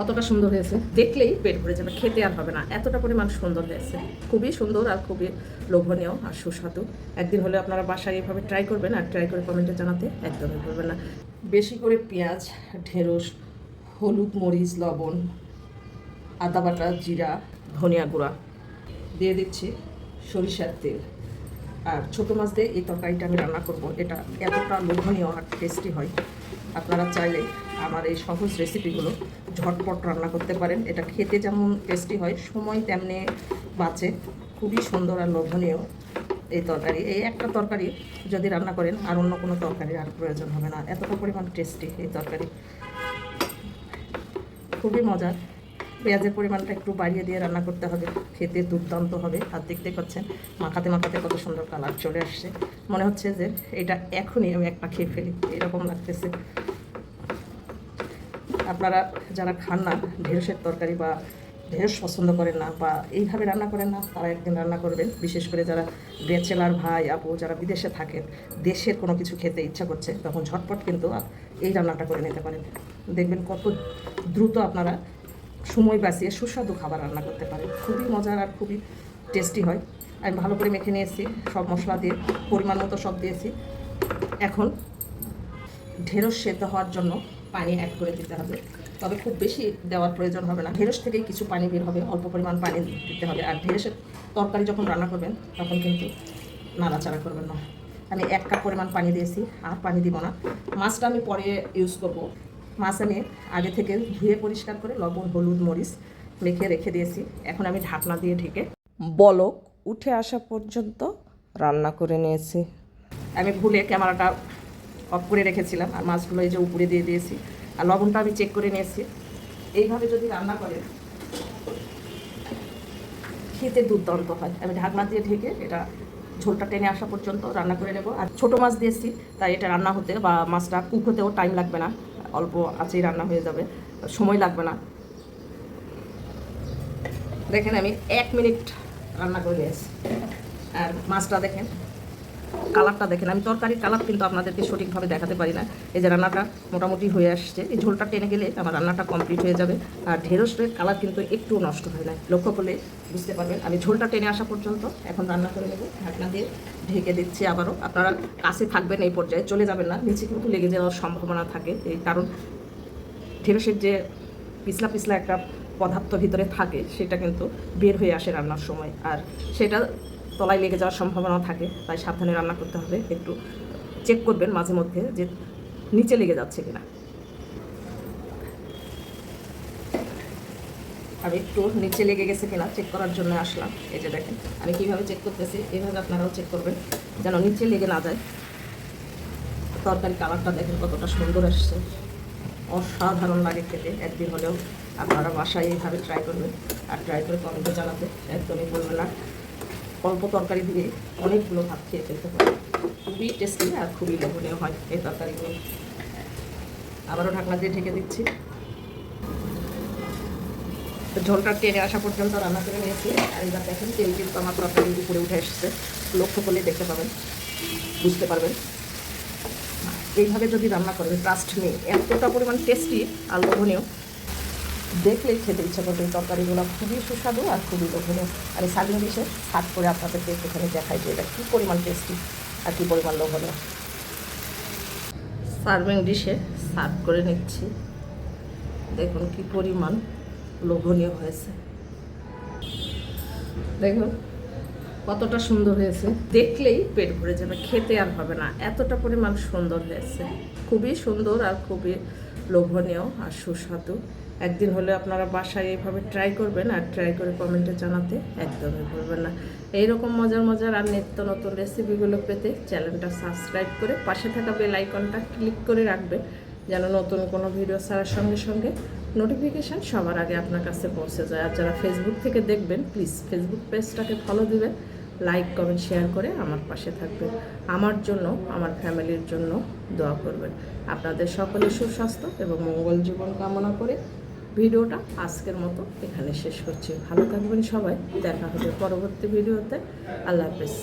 কতটা সুন্দর হয়েছে। দেখলেই পেট ভরে যাবে, খেতে আর হবে না। এতটা পরিমাণ সুন্দর হয়েছে। খুবই সুন্দর আর খুবই লোভনীয় আর সুস্বাদু। একদিন হলে আপনারা বাসায় এভাবে ট্রাই করবেন আর ট্রাই করে কমেন্টে জানাতে একদমই ভুলবেন না। বেশি করে পেঁয়াজ, ঢেঁড়স, হলুদ মরিচ, লবণ, আদা বাটা, জিরা, ধনিয়া গুঁড়া দিয়ে দিচ্ছি সরিষার তেল। আর ছোটো মাছ দিয়ে এই তরকারিটা আমি রান্না করব। এটা এতটা লোভনীয় আর টেস্টি হয়। আপনারা চাইলে আমার এই সহজ রেসিপিগুলো ঝটপট রান্না করতে পারেন। এটা খেতে যেমন টেস্টি হয়, সময় তেমনি বাঁচে। খুবই সুন্দর আর লোভনীয় এই তরকারি। এই একটা তরকারি যদি রান্না করেন, আর অন্য কোনো তরকারির আর প্রয়োজন হবে না। এতটা পরিমাণ টেস্টি এই তরকারি। খুবই মজার। পেঁয়াজের পরিমাণটা একটু বাড়িয়ে দিয়ে রান্না করতে হবে। খেতে দুর্দান্ত হবে। আর দেখতে পাচ্ছেন, মাখাতে মাখাতে কত সুন্দর কালার চলে আসছে। মনে হচ্ছে যে এটা এখনই আমি একটা খেয়ে ফেলি। এরকম লাগতেছে। আপনারা যারা খান না, ঢেঁড়সের তরকারি বা ঢেঁড়স পছন্দ করেন না বা এইভাবে রান্না করেন না, তারা একদিন রান্না করবেন। বিশেষ করে যারা ব্যাচেলার ভাই, আপু যারা বিদেশে থাকেন, দেশের কোনো কিছু খেতে ইচ্ছা করছে, তখন ঝটপট কিন্তু এই রান্নাটা করে নিতে পারেন। দেখবেন কত দ্রুত আপনারা সময় বাঁচিয়ে সুস্বাদু খাবার রান্না করতে পারেন। খুবই মজার আর খুবই টেস্টি হয়। আমি ভালো করে মেখে নিয়েছি, সব মশলা দিয়ে, পরিমাণ মতো সব দিয়েছি। এখন ঢেঁড়স সেদ্ধ হওয়ার জন্য পানি অ্যাড করে দিতে হবে। তবে খুব বেশি দেওয়ার প্রয়োজন হবে না। ঢেঁড়স থেকেই কিছু পানি বের হবে, অল্প পরিমাণ পানি দিতে হবে। আর ঢেঁড়সের তরকারি যখন রান্না করবেন, তখন কিন্তু নাড়াচাড়া করবেন না। আমি এক কাপ পরিমাণ পানি দিয়েছি, আর পানি দিব না। মাছটা আমি পরে ইউজ করব। মাছ আমি আগে থেকে ধুয়ে পরিষ্কার করে লবণ, হলুদ, মরিচ মেখে রেখে দিয়েছি। এখন আমি ঢাকনা দিয়ে ঢেকে বলক উঠে আসা পর্যন্ত রান্না করে নিয়েছি। আমি ভুলে ক্যামেরাটা অফ করে রেখেছিলাম আর মাছগুলো এই যে উপরে দিয়ে দিয়েছি। আর লবণটা আমি চেক করে নিয়েছি। এইভাবে যদি রান্না করেন, খেতে দুর্দান্ত হয়। আমি ঢাকনা দিয়ে ঢেকে এটা ঝোলটা টেনে আসা পর্যন্ত রান্না করে নেব। আর ছোটো মাছ দিয়েছি, তাই এটা রান্না হতে বা মাছটা কুক হতেও টাইম লাগবে না। অল্প আছেই রান্না হয়ে যাবে, সময় লাগবে না। দেখেন আমি এক মিনিট রান্না করে নিয়েছি। আর মাছটা দেখেন কালারটা দেখেন। আমি তরকারির কালার কিন্তু আপনাদেরকে সঠিকভাবে দেখাতে পারি না। এই যে রান্নাটা মোটামুটি হয়ে আসছে। এই ঝোলটা টেনে গেলে আমার রান্নাটা কমপ্লিট হয়ে যাবে। আর ঢেঁড়সের কালার কিন্তু একটু নষ্ট হয় না। লক্ষ্য করলে বুঝতে পারবেন। আমি ঝোলটা টেনে আসা পর্যন্ত এখন রান্না করে নেব। ঢাকনা দিয়ে ঢেকে দিচ্ছি আবারও। আপনারা কাছে থাকবেন এই পর্যায়ে, চলে যাবেন না। নিচে কিন্তু লেগে যাওয়ার সম্ভাবনা থাকে। এই কারণ ঢেঁড়সের যে পিছলা পিছলা একটা পদার্থ ভিতরে থাকে, সেটা কিন্তু বের হয়ে আসে রান্নার সময়। আর সেটা তলায় লেগে যাওয়ার সম্ভাবনা থাকে, তাই সাবধানে রান্না করতে হবে। একটু চেক করবেন মাঝে মধ্যে যে নিচে লেগে যাচ্ছে কিনা। আমি একটু নিচে লেগে গেছে কিনা চেক করার জন্য আসলাম। এই যে দেখেন, আমি কীভাবে চেক করতেছি এইভাবে আপনারাও চেক করবেন, যেন নিচে লেগে না যায়। তরকারি কালারটা দেখেন কতটা সুন্দর আসছে। অসাধারণ লাগে খেতে, একদিন হলেও আপনারা বাসায় এইভাবে ট্রাই করবেন। আর ট্রাই করে কমেন্টে জানাতে একদমই বলবেন না। অল্প তরকারি দিয়ে অনেকগুলো ভাত খেয়ে ফেলতে পারে খুবই টেস্টি আর খুবই লোভনীয় হয় এই তরকারিগুলো। আবারও ঢাকনা দিয়ে ঢেকে দিচ্ছি। ঝোলটা টেনে আসা পর্যন্ত রান্না করে নিয়েছি। আর এবার দেখেন তেল কিন্তু আমার তরকারির উপরে উঠে এসেছে। লক্ষ্য করলে দেখতে পাবেন, বুঝতে পারবেন। এইভাবে যদি রান্না করেন ট্রাস্ট নেই এতটা পরিমাণ টেস্টি আর লোভনীয়। দেখলেই খেতে ইচ্ছা করবে। এই তরকারিগুলো খুবই সুস্বাদু আর খুবই লোভনীয়। আর এই সার্ভিং ডিশে সার্ভ করে আপনাদেরকে একটুখানি দেখাই যে এটা কী পরিমাণ টেস্টি আর কী পরিমাণ লোভনীয়। সার্ভিং ডিশে সার্ভ করে নিচ্ছি। দেখুন কি পরিমাণ লোভনীয় হয়েছে। দেখুন, কতটা সুন্দর হয়েছে। দেখলেই পেট ভরে যাবে, খেতে আর হবে না। এতটা পরিমাণ সুন্দর হয়েছে। খুবই সুন্দর আর খুবই লোভনীয় আর সুস্বাদু। একদিন হলে আপনারা বাসায় এইভাবে ট্রাই করবেন আর ট্রাই করে কমেন্টে জানাতে একদমই ভুলবেন না। এইরকম মজার মজার আর নিত্য নতুন রেসিপিগুলো পেতে চ্যানেলটা সাবস্ক্রাইব করে পাশে থাকা বেল আইকনটা ক্লিক করে রাখবে যেন নতুন কোনো ভিডিও ছাড়ার সঙ্গে সঙ্গে নোটিফিকেশান সবার আগে আপনার কাছে পৌঁছে যায়। আর যারা ফেসবুক থেকে দেখবেন প্লিজ ফেসবুক পেজটাকে ফলো দিবেন লাইক কমেন্ট শেয়ার করে আমার পাশে থাকবেন। আমার জন্য, আমার ফ্যামিলির জন্য দোয়া করবেন। আপনাদের সকলের সুস্বাস্থ্য এবং মঙ্গল জীবন কামনা করে ভিডিওটা আজকের মতো এখানে শেষ করছি। ভালো থাকবেন সবাই। দেখা হবে পরবর্তী ভিডিওতে। আল্লাহ হাফেজ।